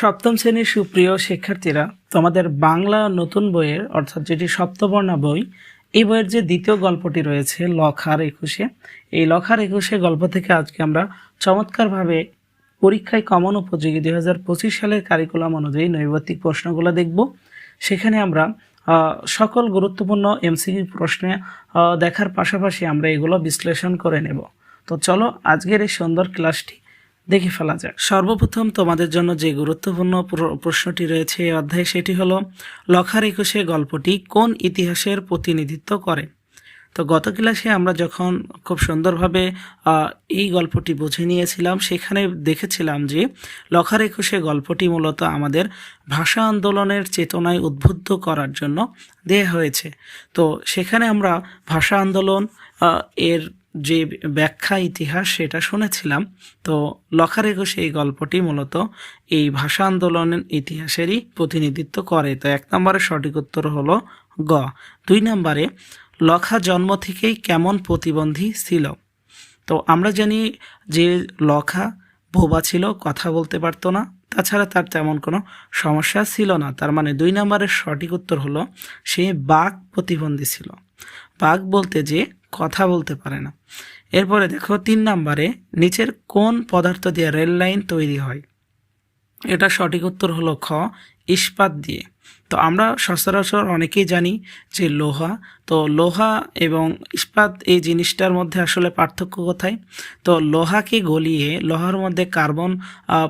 সপ্তম শ্রেণির সুপ্রিয় শিক্ষার্থীরা, তোমাদের বাংলা নতুন বইয়ের, অর্থাৎ যেটি সপ্তবর্ণা বই, এই বইয়ের যে দ্বিতীয় গল্পটি রয়েছে, লখার একুশে, এই লখার একুশে গল্প থেকে আজকে আমরা চমৎকারভাবে পরীক্ষায় কমন উপযোগী দুই হাজার পঁচিশ সালের কারিকুলাম অনুযায়ী নৈবত্তিক প্রশ্নগুলো দেখব। সেখানে আমরা সকল গুরুত্বপূর্ণ এমসিকিউ প্রশ্নে দেখার পাশাপাশি আমরা এগুলো বিশ্লেষণ করে নেব। তো চলো আজকের এই সুন্দর ক্লাসটি দেখে ফেলা যাক। সর্বপ্রথম তোমাদের জন্য যে গুরুত্বপূর্ণ প্র- প্রশ্নটি রয়েছে এই অধ্যায়ে, সেটি হলো, লখার একুশে গল্পটি কোন ইতিহাসের প্রতিনিধিত্ব করে? তো গত ক্লাসে আমরা যখন খুব সুন্দরভাবে এই গল্পটি বুঝে নিয়েছিলাম, সেখানে দেখেছিলাম যে, লখার একুশে গল্পটি মূলত আমাদের ভাষা আন্দোলনের চেতনায় উদ্বুদ্ধ করার জন্য দেয়া হয়েছে। তো সেখানে আমরা ভাষা আন্দোলন এর যে ব্যাখ্যা ইতিহাস সেটা শুনেছিলাম, তো লখার একুশে এই গল্পটি মূলত এই ভাষা আন্দোলনের ইতিহাসেরই প্রতিনিধিত্ব করে। তো এক নম্বরের সঠিক উত্তর হলো গ। দুই নম্বরে, লখা জন্ম থেকেই কেমন প্রতিবন্ধী ছিল? তো আমরা জানি যে লখা বোবা ছিল, কথা বলতে পারতো না, তাছাড়া তার তেমন কোনো সমস্যা ছিল না। তার মানে দুই নম্বরের সঠিক উত্তর হলো, সে বাঘ প্রতিবন্ধী ছিল। বাঘ বলতে যে কথা বলতে পারে না। এরপরে দেখো তিন নম্বরে, নিচের কোন পদার্থ দিয়ে রেল লাইন তৈরি হয়? এটা সঠিক উত্তর হলো খ, ইস্পাত দিয়ে। তো আমরা সচরাচর অনেকেই জানি যে লোহা, তো লোহা এবং ইস্পাত এই জিনিসটার মধ্যে আসলে পার্থক্য কোথায়? তো লোহাকে গলিয়ে, লোহার মধ্যে কার্বন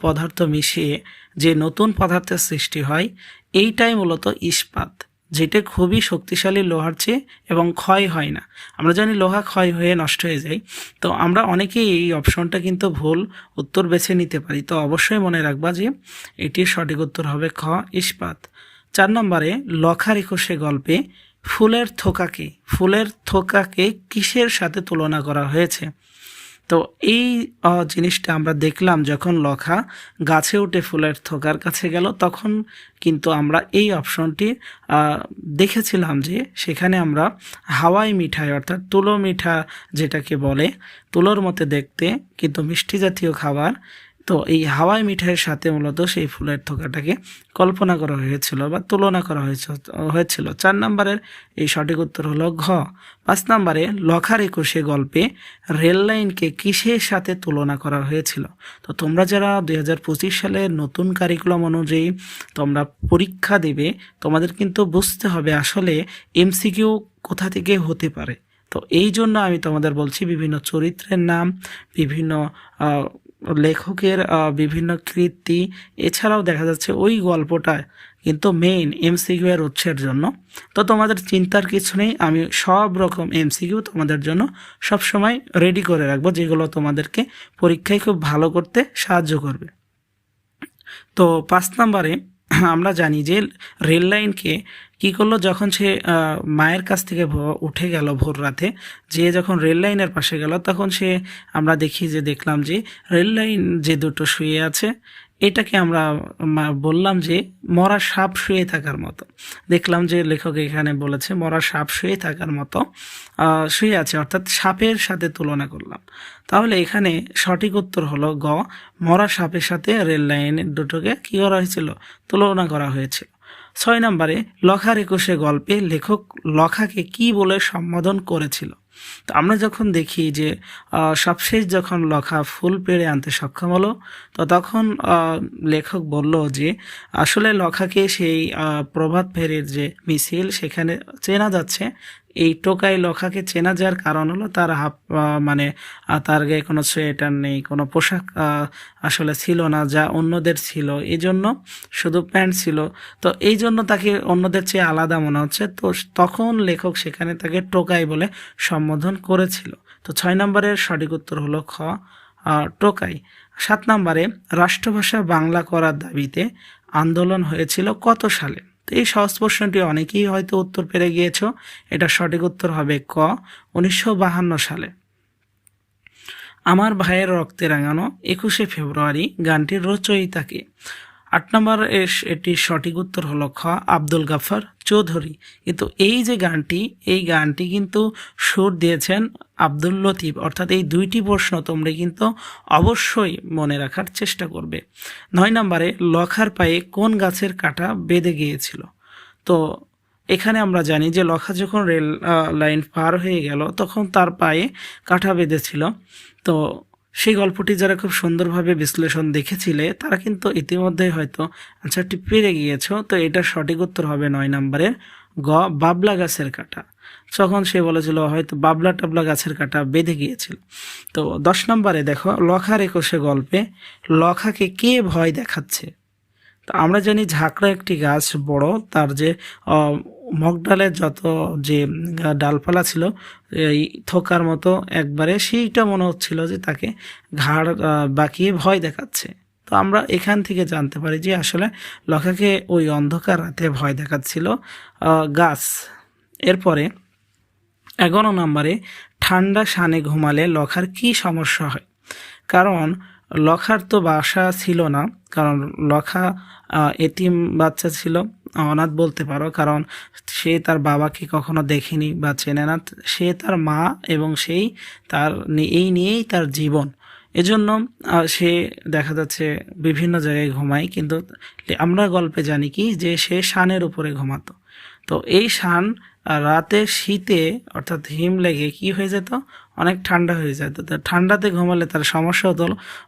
পদার্থ মিশিয়ে যে নতুন পদার্থের সৃষ্টি হয়, এইটাই মূলত ইস্পাত। যেটা খুবই শক্তিশালী লোহার চেয়ে এবং ক্ষয় হয় না। আমরা জানি লোহা ক্ষয় হয়ে নষ্ট হয়ে যায়। তো আমরা অনেকেই এই অপশনটা কিন্তু ভুল উত্তর বেছে নিতে পারি। তো অবশ্যই মনে রাখবা যে এটির সঠিক উত্তর হবে খ, ইস্পাত। চার নম্বরে লখার একুশে গল্পে ফুলের থোকাকে। ফুলের থোকাকে কিসের সাথে তুলনা করা হয়েছে? তো এই জিনিসটা আমরা দেখলাম যখন লখা গাছে উঠে ফুলের থোকার কাছে গেল, তখন কিন্তু আমরা এই অপশনটি দেখেছিলাম যে সেখানে আমরা হাওয়াই মিঠাই অর্থাৎ তুলো মিঠা যেটাকে বলে, তুলোর মতে দেখতে কিন্তু মিষ্টি জাতীয় খাবার তো এই হাওয়াই মিঠাইয়ের সাথে মূলত সেই ফুলের থোকাটাকে কল্পনা করা হয়েছিল বা তুলনা করা হয়েছে, হয়েছিল। চার নম্বরের এই সঠিক উত্তর হলো ঘ। পাঁচ নম্বরে লখার একুশে গল্পে রেল লাইনকে কিসের সাথে তুলনা করা হয়েছিল? তো তোমরা যারা দুই হাজার পঁচিশ সালের নতুন কারিকুলাম অনুযায়ী তোমরা পরীক্ষা দেবে, তোমাদের কিন্তু বুঝতে হবে আসলে এমসিকিউ কোথা থেকে হতে পারে। তো এই জন্য আমি তোমাদের বলছি বিভিন্ন চরিত্রের নাম, বিভিন্ন লেখকের বিভিন্ন কৃতি। এছাড়াও দেখা যাচ্ছে ওই গল্পটা কিন্তু মেইন এমসিকিউ এর উৎসের জন্য। তো তোমাদের চিন্তার কিছু নেই, আমি সব রকম এমসিকিউ তোমাদের জন্য সব সময় রেডি করে রাখব, যেগুলো তোমাদেরকে পরীক্ষায় খুব ভালো করতে সাহায্য করবে। তো পাঁচ নম্বরে আমরা জানি যে রেল লাইনকে কী করল যখন সে মায়ের কাছ থেকে উঠে গেল ভোর রাতে, যে যখন রেল লাইনের পাশে গেল, তখন সে আমরা দেখি যে দেখলাম যে রেল লাইন যে দুটো শুয়ে আছে এটাকে আমরা বললাম যে মরা সাপ শুয়ে থাকার মতো। দেখলাম যে লেখক এখানে বলেছে, মরা সাপ শুয়ে থাকার মতো শুয়ে আছে, অর্থাৎ সাপের সাথে তুলনা করলাম। তাহলে এখানে সঠিক উত্তর হলো গ, মরা সাপের সাথে রেল দুটোকে কী করা হয়েছিল? তুলনা করা হয়েছিল। ছয় নম্বরে, লখার একুশে গল্পে লেখক লখাকে কি বলে সম্বোধন করেছিল? তো আমরা যখন দেখি যে সবশেষ যখন লখা ফুল পেড়ে আনতে সক্ষম হলো, তো তখন লেখক বলল যে, আসলে লখাকে সেই প্রভাত ফেরের যে মিছিল সেখানে চেনা যাচ্ছে এই টোকাই লখাকে চেনা যাওয়ার কারণ হলো তার হাফ মানে তার গায়ে কোনো সোয়েটার নেই, কোনো পোশাক আসলে ছিল না, যা অন্যদের ছিল। এই জন্য শুধু প্যান্ট ছিল। তো এই জন্য তাকে অন্যদের চেয়ে আলাদা মনে হচ্ছে। তো তখন লেখক সেখানে তাকে টোকাই বলে সম্বোধন করেছিল। তো ছয় নম্বরের সঠিক উত্তর হলো খ টোকাই। সাত নম্বরে রাষ্ট্রভাষা বাংলা করার দাবিতে আন্দোলন হয়েছিল কত সালে? তো এই সহজ প্রশ্নটি অনেকেই হয়তো উত্তর পেরে গিয়েছ। এটা সঠিক উত্তর হবে ক, উনিশশো সালে। আমার ভাইয়ের রক্তে রাঙানো একুশে ফেব্রুয়ারি গানটির রচয়িতাকে আট নম্বর এস এটির সঠিক উত্তর হলো খ, আব্দুল গাফার চৌধুরী। কিন্তু এই যে গানটি, এই গানটি কিন্তু সুর দিয়েছেন আব্দুল লতিফ। অর্থাৎ এই দুইটি প্রশ্ন তোমরা কিন্তু অবশ্যই মনে রাখার চেষ্টা করবে। নয় নম্বরে, লখার পায়ে কোন গাছের কাঁটা বেঁধে গিয়েছিল? তো এখানে আমরা জানি যে লখা যখন রেল লাইন পার হয়ে গেল, তখন তার পায়ে কাঁটা বেঁধেছিল। তো সেই গল্পটি যারা খুব সুন্দরভাবে বিশ্লেষণ দেখেছিলে, তারা কিন্তু ইতিমধ্যে হয়তো আনসারটি পেরে গিয়েছো। তো এটার সঠিক উত্তর হবে নয় নম্বরের গ, বাবলা গাছের কাঁটা। তখন সে বলেছিল, হয়তো বাবলা টাবলা গাছের কাঁটা বেঁধে গিয়েছিল। তো দশ নম্বরে দেখো, লখার একুশে গল্পে লখাকে কে ভয় দেখাচ্ছে? তো আমরা জানি ঝাঁকড়া একটি গাছ বড়, তার যে মগডালের যত যে ডালপালা ছিল, এই থোকার মতো একবারে, সেইটা মনে হচ্ছিল যে তাকে ঘাড় বাঁকিয়ে ভয় দেখাচ্ছে। তো আমরা এখান থেকে জানতে পারি যে আসলে লখাকে ওই অন্ধকার রাতে ভয় দেখাচ্ছিল গাছ। এরপরে এগারো নম্বরে ঠান্ডা সানে ঘুমালে লখার কি সমস্যা হয়? কারণ লখার তো বাসা ছিল না, কারণ লখা এতিম বাচ্চা ছিল, অনাথ বলতে পারো, কারণ সে তার বাবাকে কখনো দেখেনি বা চেনে না। সে তার মা এবং সেই তার এই নিয়েই তার জীবন। এজন্য সে দেখা যাচ্ছে বিভিন্ন জায়গায় ঘুমায়, কিন্তু আমরা গল্পে জানি কি যে সে শানের উপরে ঘুমাতো। তো এই শান রাতে শীতে, অর্থাৎ হিম লেগে কি হয়ে যেত? অনেক ঠান্ডা হয়ে যেত। তো ঠান্ডাতে ঘুমালে তার সমস্যা হতো,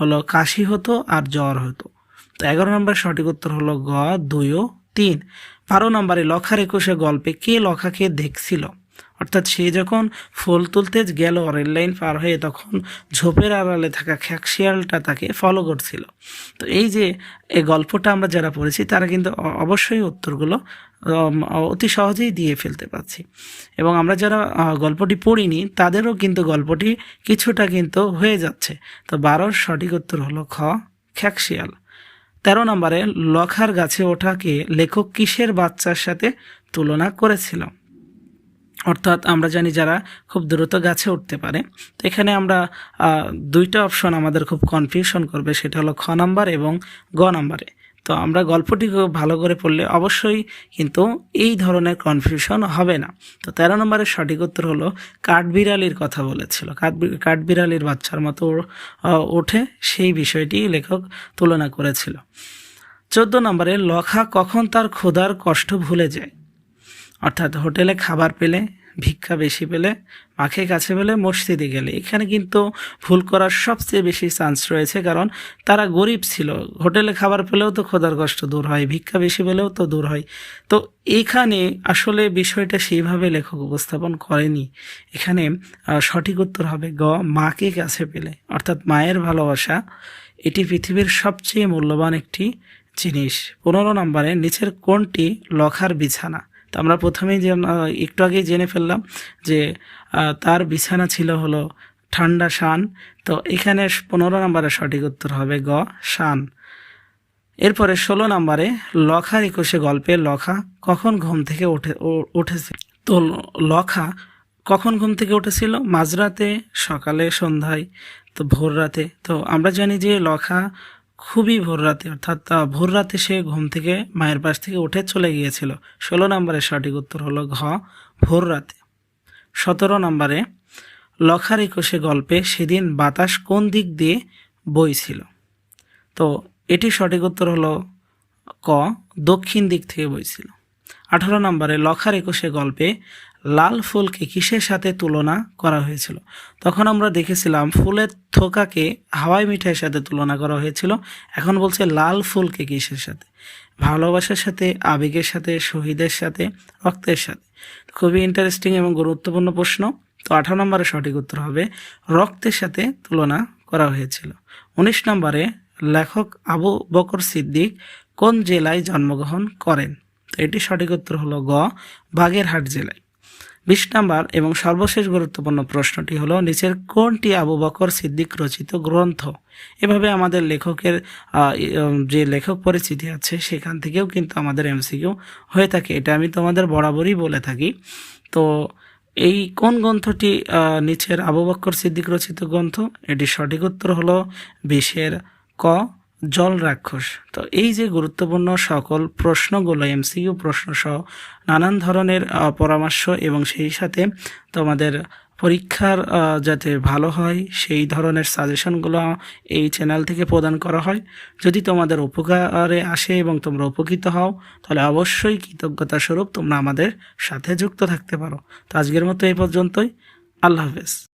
হলো কাশি হতো আর জ্বর হতো। তো এগারো নম্বরের সঠিক উত্তর হলো গ, দুই ও তিন। বারো নম্বরে লখার একুশে গল্পে কে লখাকে দেখছিল? অর্থাৎ সে যখন ফুল তুলতে গেল রেল লাইন পার হয়ে তখন ঝোপের আড়ালে থাকা খ্যাকশিয়ালটা তাকে ফলো করছিল। তো এই যে এই গল্পটা আমরা যারা পড়েছি, তারা কিন্তু অবশ্যই উত্তরগুলো অতি সহজেই দিয়ে ফেলতে পারছি। এবং আমরা যারা গল্পটি পড়িনি, তাদেরও কিন্তু গল্পটি কিছুটা কিন্তু হয়ে যাচ্ছে। তো বারোর সঠিক উত্তর হলো খ, খ্যাকশিয়াল। তেরো নম্বরে, লখার গাছে ওঠাকে লেখক কিসের বাচ্চার সাথে তুলনা করেছিল? অর্থাৎ আমরা জানি যারা খুব দ্রুত গাছে উঠতে পারে। তো এখানে আমরা দুইটা অপশন আমাদের খুব কনফিউশন করবে, সেটা হলো খ নাম্বার এবং গ নাম্বারে। তো আমরা গল্পটি ভালো করে পড়লে অবশ্যই কিন্তু এই ধরনের কনফিউশন হবে না। তো তেরো নম্বরের সঠিক উত্তর হলো কাঠবিড়ালির কথা বলেছিল। কাঠবি- কাঠবিড়ালির বাচ্চার মতো ওঠে সেই বিষয়টি লেখক তুলনা করেছিল। চোদ্দ নম্বরে, লখা কখন তার ক্ষুধার কষ্ট ভুলে যায়? অর্থাৎ হোটেলে খাবার পেলে, ভিক্ষা বেশি পেলে মাখে কাছে পেলে মসজিদে গেলে। এখানে কিন্তু ভুল করার সবচেয়ে বেশি চান্স রয়েছে কারণ তারা গরিব ছিল। হোটেলে খাবার পেলেও তো খোদার কষ্ট দূর হয়, ভিক্ষা বেশি পেলেও তো দূর হয়। তো এখানে আসলে বিষয়টা সেইভাবে লেখক উপস্থাপন করেনি। এখানে সঠিক উত্তর হবে গ, মাকে কাছে পেলে। অর্থাৎ মায়ের ভালোবাসা, এটি পৃথিবীর সবচেয়ে মূল্যবান একটি জিনিস। পনেরো নম্বরে, নিচের কোনটি লখার বিছানা? তো আমরা প্রথমেই যে একটু আগেই জেনে ফেললাম যে তার বিছানা ছিল হলো ঠান্ডা শান। তো এখানে পনেরো নম্বরে সঠিক উত্তর হবে গ, শান। এরপরে ষোলো নম্বরে লখার একুশে গল্পে লখা কখন ঘুম থেকে উঠে উঠেছে তো লখা কখন ঘুম থেকে উঠেছিল? মাঝরাতে, সকালে, সন্ধ্যায়, তো ভোর রাতে তো আমরা জানি যে লখা খুবই ভোর রাতে, অর্থাৎ ভোর রাতে সে ঘুম থেকে, মায়ের পাশ থেকে উঠে চলে গিয়েছিল। ষোলো নম্বরের সঠিক উত্তর হলো ঘ, ভোর রাতে। সতেরো নম্বরে লখার একুশে গল্পে সেদিন বাতাস কোন দিক দিয়ে বইছিল? তো এটি সঠিক উত্তর হলো ক, দক্ষিণ দিক থেকে বইছিল। আঠারো নম্বরে লখার একুশে গল্পে লাল ফুলকে কিসের সাথে তুলনা করা হয়েছিল? তখন আমরা দেখেছিলাম ফুলের থোকাকে হাওয়াই মিঠাইয়ের সাথে তুলনা করা হয়েছিল। এখন বলছে লাল ফুলকে কিসের সাথে? ভালোবাসার সাথে, আবেগের সাথে, শহীদের সাথে, রক্তের সাথে। খুবই ইন্টারেস্টিং এবং গুরুত্বপূর্ণ প্রশ্ন। তো আঠারো নম্বরে সঠিক উত্তর হবে, রক্তের সাথে তুলনা করা হয়েছিল। উনিশ নম্বরে লেখক আবু বকর সিদ্দিক কোন জেলায় জন্মগ্রহণ করেন? তো এটি সঠিক উত্তর হলো গ, বাগেরহাট জেলায়। বিশ নাম্বার এবং সর্বশেষ গুরুত্বপূর্ণ প্রশ্নটি হলো, নিচের কোনটি আবু বকর সিদ্দিক রচিত গ্রন্থ? এভাবে আমাদের লেখকের যে লেখক পরিচিতি আছে, সেখান থেকেও কিন্তু আমাদের এমসিকিউ হয়ে থাকে। এটা আমি তোমাদের বরাবরই বলে থাকি। তো এই কোন গ্রন্থটি নিচের আবু বক্কর সিদ্দিক রচিত গ্রন্থ? এটি সঠিক উত্তর হলো বিশের ক। জল রাক্ষস। তো এই যে গুরুত্বপূর্ণ সকল প্রশ্নগুলো এমসিকিউ প্রশ্ন সহ নানান ধরনের পরামর্শ এবং সেই সাথে তোমাদের পরীক্ষার যাতে ভালো হয়, সেই ধরনের সাজেশনগুলো এই চ্যানেল থেকে প্রদান করা হয়। যদি তোমাদের উপকারে আসে এবং তোমরা উপকৃত হও, তাহলে অবশ্যই কৃতজ্ঞতা স্বরূপ তোমরা আমাদের সাথে যুক্ত থাকতে পারো। তো আজকের মতো এই পর্যন্তই। আল্লাহ হাফেজ।